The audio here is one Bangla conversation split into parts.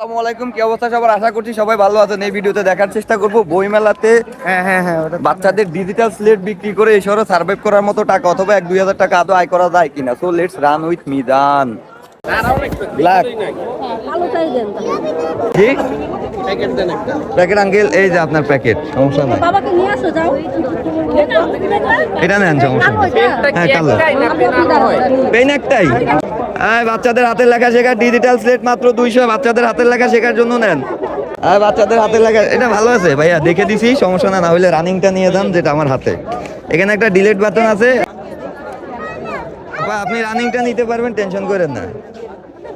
আসসালামু আলাইকুম কি অবস্থা সবার? আশা করছি সবাই ভালো আছেন। এই ভিডিওতে দেখার চেষ্টা করব বই মেলাতে হ্যাঁ হ্যাঁ হ্যাঁ বাচ্চাদের ডিজিটাল স্লেট বিক্রি করে এই শহরে সার্ভাইভ করার মতো টাকা অথবা এক দুই হাজার টাকা আদৌ আয় করা যায় কিনা। So let's run with Mizan black কি? প্যাকেট আঙ্কেল এই যে আপনার প্যাকেট সমস্যা নাই। বাবাকে নিয়ে আসো যাও। এটা নেন সমস্যা হ্যাঁ কালো। পেন একটাই। বাচ্চাদের হাতের লেখা শেখার ডিজিটাল স্লেট মাত্র দুইশো বাচ্চাদের হাতের লেখা শেখার জন্য নেন। হ্যাঁ বাচ্চাদের হাতের লেখা এটা ভালো আছে। ভাইয়া দেখে দিছি সমস্যা না না হলে রানিংটা নিয়ে যান যেটা আমার হাতে। এখানে একটা ডিলেট বাটন আছে। আপা, আপনি রানিংটা নিতে পারবেন টেনশন করেন না।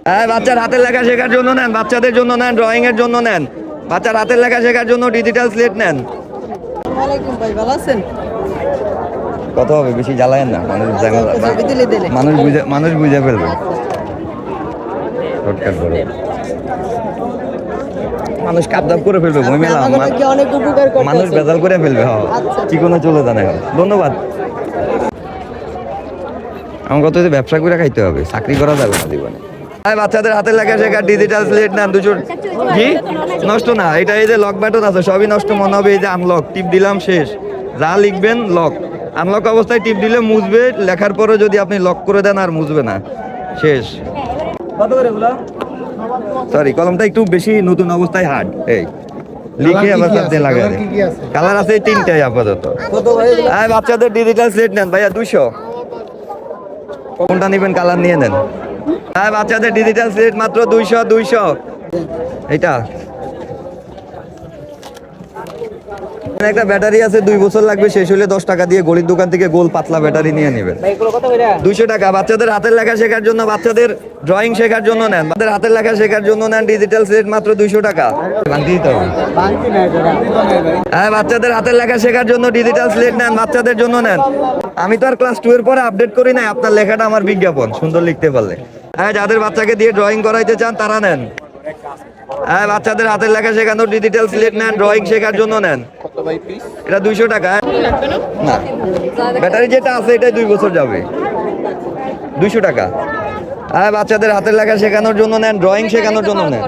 হ্যাঁ বাচ্চার হাতের লেখা শেখার জন্য নেন বাচ্চাদের জন্য নেন ড্রয়িং এর জন্য নেন। বাচ্চার হাতের লেখা শেখার জন্য ডিজিটাল স্লেট নেন। ভালো আছেন? কত হবে বেশি জ্বালায় না। মানুষ। মানুষ বুঝে মানুষ বুঝে ফেলবে। শর্টকাট বড় মানুষ কাপদাপ করে ফেলবে বই মেলা আমাকে মা- কি অনেক উপকার করতেছেন মানুষ বেজাল করে ফেলবে হ্যাঁ। আচ্ছা। চিকনে চলে যান এখন। ধন্যবাদ। আমার কত ব্যবসা করে খাইতে হবে চাকরি করা যাবে না জীবনে। আয় বাচ্চাদের হাতে লেখা শেখা ডিজিটাল স্লেট নেন দুজন কি? নষ্ট না এটা এই যে লক বাটন আছে সবই নষ্ট মনে হবে এই যে আনলক টিপ দিলাম শেষ। যা লিখবেন লক আনলক অবস্থায় টিপ দিলে মুছবে লেখার পরে যদি আপনি লক করে দেন আর মুছবে না। শেষ। কত করে বলো সরি কলমটা একটু বেশি নতুন অবস্থায় হার্ড এই। লিখে আবার সাথে লাগাই কালার আছে? এই তিনটাই আপাতত। হ্যাঁ বাচ্চাদের ডিজিটাল সেট নেন। ভাইয়া দুশো কোনটা নেবেন কালার নিয়ে নেন। হ্যাঁ বাচ্চাদের ডিজিটাল সেট মাত্র দুইশো দুইশো। এটা এখানে একটা ব্যাটারি আছে দুই বছর লাগবে শেষ হলে দশ টাকা দিয়ে গলির দোকান থেকে গোল পাতলা ব্যাটারি নিয়ে নেবেন। দুইশো টাকা। বাচ্চাদের হাতের লেখা শেখার জন্য বাচ্চাদের ড্রয়িং শেখার জন্য নেন। বাচ্চাদের হাতের লেখা শেখার জন্য নেন ডিজিটাল সেট মাত্র দুইশো টাকা। হ্যাঁ বাচ্চাদের হাতের লেখা শেখার জন্য ডিজিটাল স্লেট নেন বাচ্চাদের জন্য নেন। আমি তো আর ক্লাস টু এর পরে আপডেট করি না আপনার লেখাটা আমার বিজ্ঞাপন সুন্দর লিখতে পারলে। হ্যাঁ যাদের বাচ্চাকে দিয়ে ড্রয়িং করাইতে চান তারা নেন। হ্যাঁ বাচ্চাদের হাতের লেখা শেখানোর ডিজিটাল স্লেট নেন ড্রয়িং শেখার জন্য নেন। এটা দুইশো টাকা? না? ব্যাটারি যেটা আছে এটাই দুই বছর যাবে। দুইশো টাকা। হ্যাঁ বাচ্চাদের হাতের লেখা শেখানোর জন্য নেন ড্রয়িং শেখানোর জন্য নেন।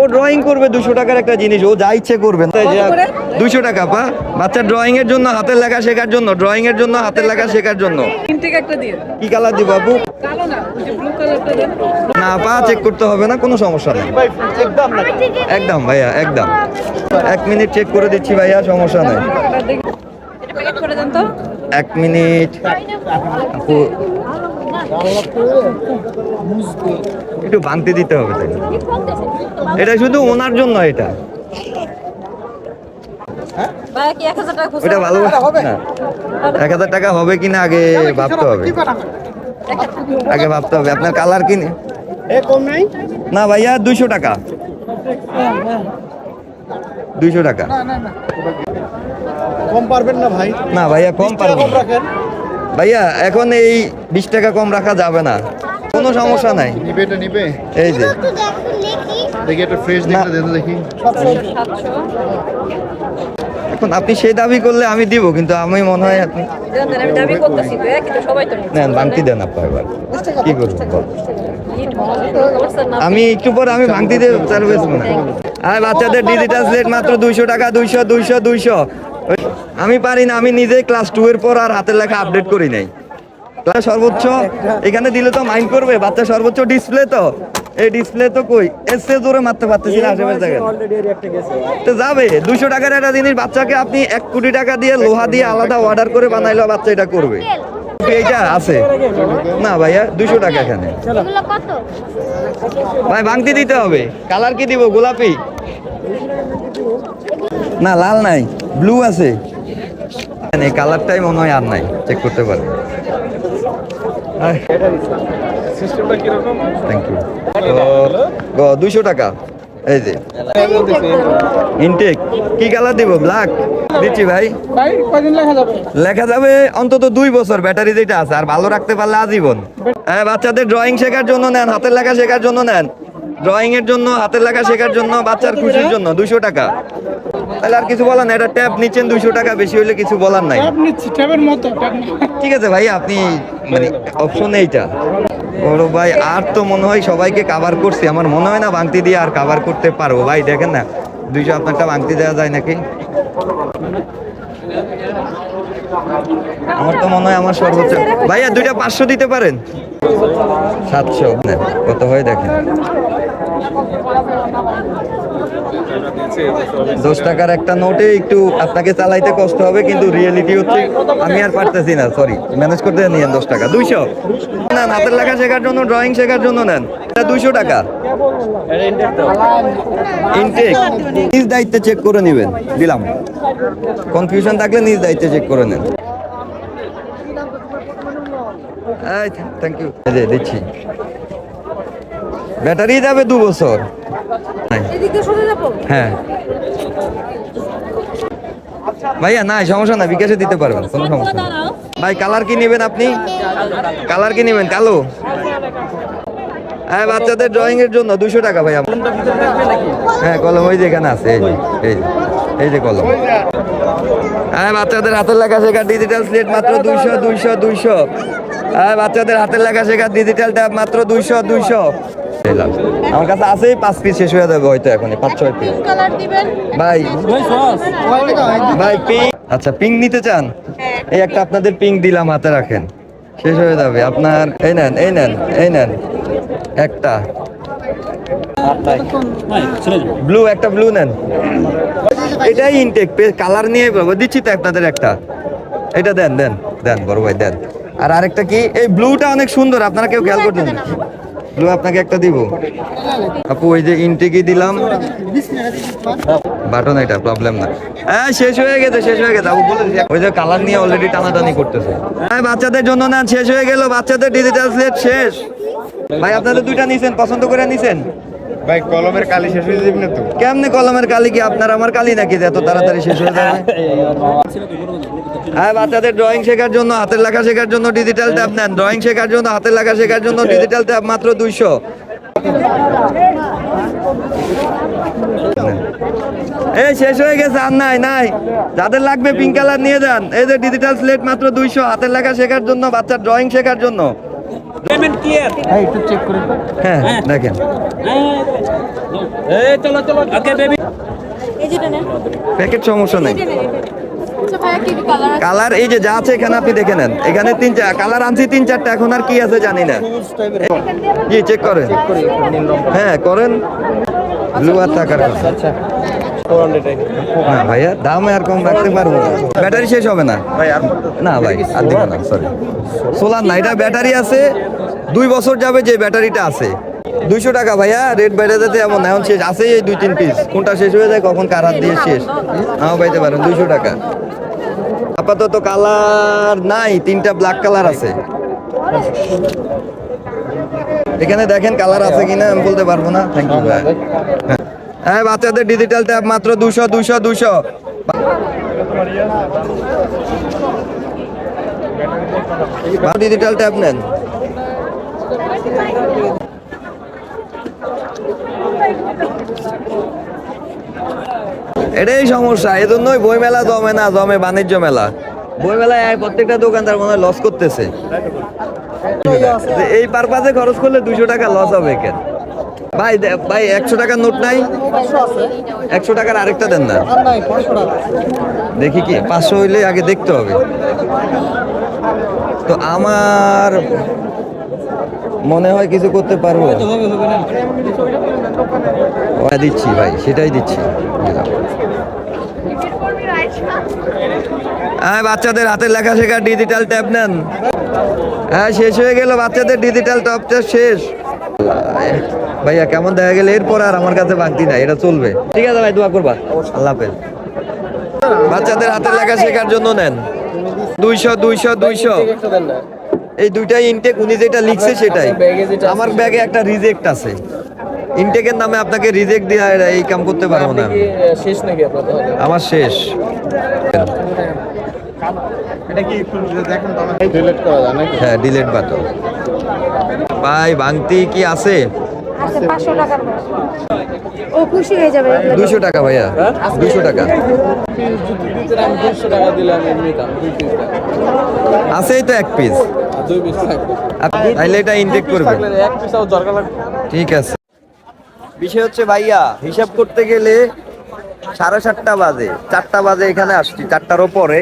ও ড্রয়িং করবে দুশো টাকার একটা জিনিস ও যা ইচ্ছে করবে। দুইশো টাকা পা। বাচ্চা ড্রয়িং এর জন্য হাতের লেখা শেখার জন্য ড্রয়িং এর জন্য হাতের লেখা শেখার জন্য। কি কালার দিব আপু? না পা চেক করতে হবে না কোনো সমস্যা নেই। একদম ভাইয়া একদম। এক মিনিট চেক করে দিচ্ছি ভাইয়া সমস্যা নেই। প্যাকেট করে দেন তো। এক মিনিট। আপু একটু ভাঙতে দিতে হবে তাই এটা শুধু ওনার জন্য এটা। ভাই কি 1000 টাকা খুচরা ওটা ভালো না। এক হাজার টাকা হবে কিনা আগে ভাবতে হবে। আগে ভাবতে হবে। আপনার কালার কিনে এ কম নাই? না ভাইয়া দুইশো টাকা। দুইশো টাকা। কম পারবেন না ভাই। না ভাইয়া কম পারব কম না। রাখেন। ভাইয়া এখন এই বিশ টাকা কম রাখা যাবে না। কোনো সমস্যা নাই। নিবে এটা নিবে? এই যে। দেখি একটা ফ্রেশ দেখতে দেন দেখি। এখন আপনি সেই দাবি করলে আমি দিব কিন্তু আমি মনে হয় আপনি দেন দেন আমি দাবি করতেছি তো কিন্তু সবাই তো নিচ্ছে। নেন ভাঙতি দেন আপনার এবার। কি করব না আমি একটু পর আমি ভাঙতি দিয়ে সার্ভিস না আর বাচ্চাদের ডিজিটাল স্লেট মাত্র দুইশো টাকা দুইশো দুইশো দুইশো। আমি পারি না আমি নিজে ক্লাস টু এর পর আর হাতের লেখা আপডেট করি নাই। সর্বোচ্চ এখানে দিলে তো মাইন্ড করবে বাচ্চা সর্বোচ্চ ডিসপ্লে তো। এই ডিসপ্লে তো কই? এসে জোরে মারতে পারতেছি না আশেপাশে দেখেন অলরেডি একটা গেছে তো যাবে দুশো টাকার একটা জিনিস বাচ্চাকে আপনি এক কোটি টাকা দিয়ে লোহা দিয়ে আলাদা অর্ডার করে বানাইলো বাচ্চা এটা করবে। এইটা আছে। না ভাইয়া দুশো টাকা এখানে। ভাই ভাঙতি দিতে হবে। কালার কি দিব? গোলাপি? না লাল নাই। ব্লু আছে। এই কালারটাই মনে হয় আর নাই চেক করতে পারেন থ্যাংক ইউ তো দুশো টাকা এই যে। ইনটেক কি কালার দিব ব্ল্যাক দিচ্ছি ভাই। ভাই লেখা যাবে? লেখা যাবে অন্তত দুই বছর ব্যাটারি যেটা আছে আর ভালো রাখতে পারলে আজীবন। হ্যাঁ বাচ্চাদের ড্রয়িং শেখার জন্য নেন হাতের লেখা শেখার জন্য নেন। ড্রয়িং এর জন্য হাতের লেখা শেখার জন্য বাচ্চার খুশির জন্য দুশো টাকা। তাহলে আর কিছু বলার না এটা ট্যাব নিচ্ছেন দুশো টাকা বেশি হলে কিছু বলার নাই। ট্যাবের মতো ঠিক আছে ভাই আপনি মানে অপশন এইটা। বড় ভাই আর তো মনে হয় সবাইকে কাভার করছি। আমার মনে হয় না বাংতি দিয়ে আর কাভার করতে পারব। ভাই দেখেন না দুইশো আপনারটা বাংতি দেওয়া যায় নাকি? আমার তো মনে হয় আমার সর্বোচ্চ ভাইয়া দুইটা পাঁচশো দিতে পারেন। সাতশো কত হয় দেখেন। দশ টাকার একটা নোটে একটু আপনাকে চালাইতে কষ্ট হবে কিন্তু রিয়েলিটি হচ্ছে আমি আর পারতেছি না সরি ম্যানেজ করতে নিয়েন দশ টাকা। দুইশো। নেন হাতের লেখা শেখার জন্য ড্রয়িং শেখার জন্য নেন। এটা দুইশো টাকা। ইনটেক নিজ দায়িত্বে চেক করে নেবেন দিলাম। কনফিউশন থাকলে নিজ দায়িত্বে চেক করে নেন। থ্যাংক ইউ দিচ্ছি। ব্যাটারি যাবে দু বছর। হ্যাঁ। ভাইয়া নাই সমস্যা না বিকাশে দিতে পারবেন কোনো সমস্যা ভাই কালার কি নেবেন আপনি? কালার কি নেবেন? কালো? হ্যাঁ বাচ্চাদের ড্রয়িং এর জন্য দুশো টাকা ভাই হ্যাঁ কলম ওই যে এখানে আছে এই যে, এই যে, এই যে কলম। হ্যাঁ বাচ্চাদের হাতের লেখা শেখা ডিজিটাল স্লেট মাত্র দুইশো দুইশো দুইশো। হ্যাঁ বাচ্চাদের হাতের লেখা শেখা ডিজিটাল ট্যাব মাত্র দুইশো দুইশো। আমার কাছে আছেই পাঁচ পিস শেষ হয়ে যাবে হয়তো এখন পাঁচ ছয় পিস ভাই। ভাই পিঙ্ক আচ্ছা পিঙ্ক নিতে চান? এই একটা আপনাদের পিঙ্ক দিলাম হাতে রাখেন। শেষ হয়ে যাবে। আপনার এই নেন এই নেন এই নেন। একটা। ব্লু একটা ব্লু নেন। এটাই ইনটেক কালার নিয়ে দিচ্ছি তো আপনাদের একটা। এটা দেন দেন দেন বড় ভাই দেন। আর আরেকটা কি? এই ব্লুটা অনেক সুন্দর আপনারা কেউ খেয়াল করছেন ব্লু, আপনাকে একটা দিব। আপু, ওই যে ইনটেকই দিলাম। বাটন এটা প্রবলেম না। হ্যাঁ শেষ হয়ে গেছে, শেষ হয়ে গেছে। আপু ওই যে কালার নিয়ে অলরেডি টানাটানি করতেছে। হ্যাঁ বাচ্চাদের জন্য না শেষ হয়ে গেল। বাচ্চাদের ডিজিটাল স্লেট শেষ। ভাই আপনাদের দুইটা নিছেন, পছন্দ করে নিছেন? ভাই, কলমের কালি শেষ হয়ে যাবে না তো? কেমনে কলমের কালি কি? আপনার আমার কালি নাকি এত তাড়াতাড়ি শেষ হয়ে যাবে? হ্যাঁ বাচ্চাদের ড্রয়িং শেখার জন্য, হাতের লেখা শেখার জন্য ডিজিটাল ট্যাব নেন। ড্রয়িং শেখার জন্য, হাতের লেখা শেখার জন্য ডিজিটাল ট্যাব মাত্র দুইশো। এই, শেষ হয়ে গেছে, আর নাই নাই। যাদের লাগবে পিঙ্ক কালার নিয়ে যান। এই যে ডিজিটাল স্লেট মাত্র দুইশো, হাতের লেখা শেখার জন্য, বাচ্চার ড্রয়িং শেখার জন্য। পেমেন্ট ক্লিয়ার ভাই একটু চেক করে হ্যাঁ দেখেন। এই চলো চলো। ওকে বেবি এই যেটা নেন। প্যাকেট সমস্যা নেই। আচ্ছা কালার এই যে যা আছে এখানে আপনি দেখে নেন। এখানে তিন চার কালার আনছি তিন চারটা এখন আর কি আছে জানি না। জি চেক করেন। হ্যাঁ করেন। ব্লু আর টাকার কথা। আচ্ছা। ভাইয়া, দাম আর কম রাখতে পারব ব্যাটারি শেষ হবে না? না ভাই, আর দিব না সরি সোলার না এটা ব্যাটারি আছে, দুই বছর যাবে যে ব্যাটারিটা আছে। দুইশো টাকা ভাইয়া রেট বেড়ে যেতে এমন, এখন শেষ আছে এই দুই, তিন পিস কোনটা শেষ হয়ে যায়, কখন কার হাত দিয়ে শেষ? নাও পাইতে পারেন, দুইশো টাকা। আপাতত কালার নাই, তিনটা ব্ল্যাক কালার আছে। এখানে দেখেন কালার আছে কিনা, আমি বলতে পারব না। থ্যাংক ইউ ভাই হ্যাঁ বাচ্চাদের ডিজিটাল ট্যাব মাত্র দুশো দুশো দুশো। ডিজিটাল ট্যাব নেন। এটাই সমস্যা, এজন্যই বই মেলা জমে না, জমে বাণিজ্য মেলা। বই মেলায় প্রত্যেকটা দোকানদার মনে হয় লস করতেছে। এই পারপাজে খরচ করলে দুশো টাকা লস হবে কেন? ভাই ভাই, একশো টাকার নোট নাই? একশো টাকার আরেকটা দেন না। দেখি কি, পাঁচশো হইলে আগে দেখতে হবে। তো আমার মনে হয় কিছু করতে পারব। দিচ্ছি, ভাই, সেটাই দিচ্ছি। হ্যাঁ বাচ্চাদের হাতের লেখা শেখা ডিজিটাল ট্যাব নেন। হ্যাঁ শেষ হয়ে গেল বাচ্চাদের ডিজিটাল টপটা শেষ। ভাইয়া কেমন দেখা গেল? এরপর আর আমার কাছে বাকি নাই এটা চলবে। ঠিক আছে ভাই দোয়া করবা। আল্লাহ হাফেজ। বাচ্চাদের হাতের লেখা শেখার জন্য নেন। দুইশো দুইশো দুইশো। এই দুইটাই ইনটেক উনি যেটা লিখছে সেটাই। আমার ব্যাগে একটা রিজেক্ট আছে। ইনটেকের নামে আপনাকে রিজেক্ট দিয়ে আর এই কাম করতে পারব না শেষ নাকি আমার শেষ। এটা কি একটু দেখেন ডিলিট করা যায় নাকি? হ্যাঁ ডিলেট বাটন। ভাই ভাঙতি কি আছে? আচ্ছা পাঁচশো টাকার ও খুশি হয়ে যাবে। এগুলো দুইশো টাকা ভাইয়া। টাকা। আছেই তো এক পিস দুই তাইলে এটা ইনটেক করবে এক পিসও দরকার লাগবে। ঠিক আছে। বিষয় হচ্ছে ভাইয়া হিসাব করতে গেলে সাড়ে সাতটা বাজে চারটা বাজে এখানে আসছি চারটারও পরে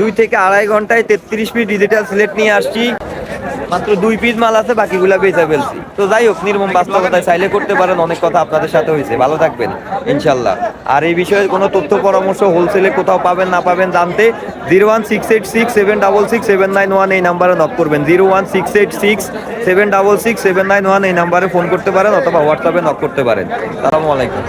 দুই থেকে আড়াই ঘন্টায় তেত্রিশ পিস ডিজিটাল সিলেট নিয়ে আসছি। মাত্র দুই পিস মাল আছে, বাকিগুলা বেঁচে ফেলছি। তো যাই হোক, নির্মম বাস্তবতায় চাইলে করতে পারেন, অনেক কথা আপনাদের সাথে হয়েছে। ভালো থাকবেন, ইনশাল্লাহ। আর এই বিষয়ে কোনো তথ্য পরামর্শ হোলসেলে কোথাও পাবেন, না পাবেন জানতে zero one six eight six seven double six seven nine one এই নাম্বারে নক করবেন। Zero one six eight six seven double six seven nine one এই নাম্বারে ফোন করতে পারেন, অথবা হোয়াটসঅ্যাপে নক করতে পারেন। সালামু আলাইকুম।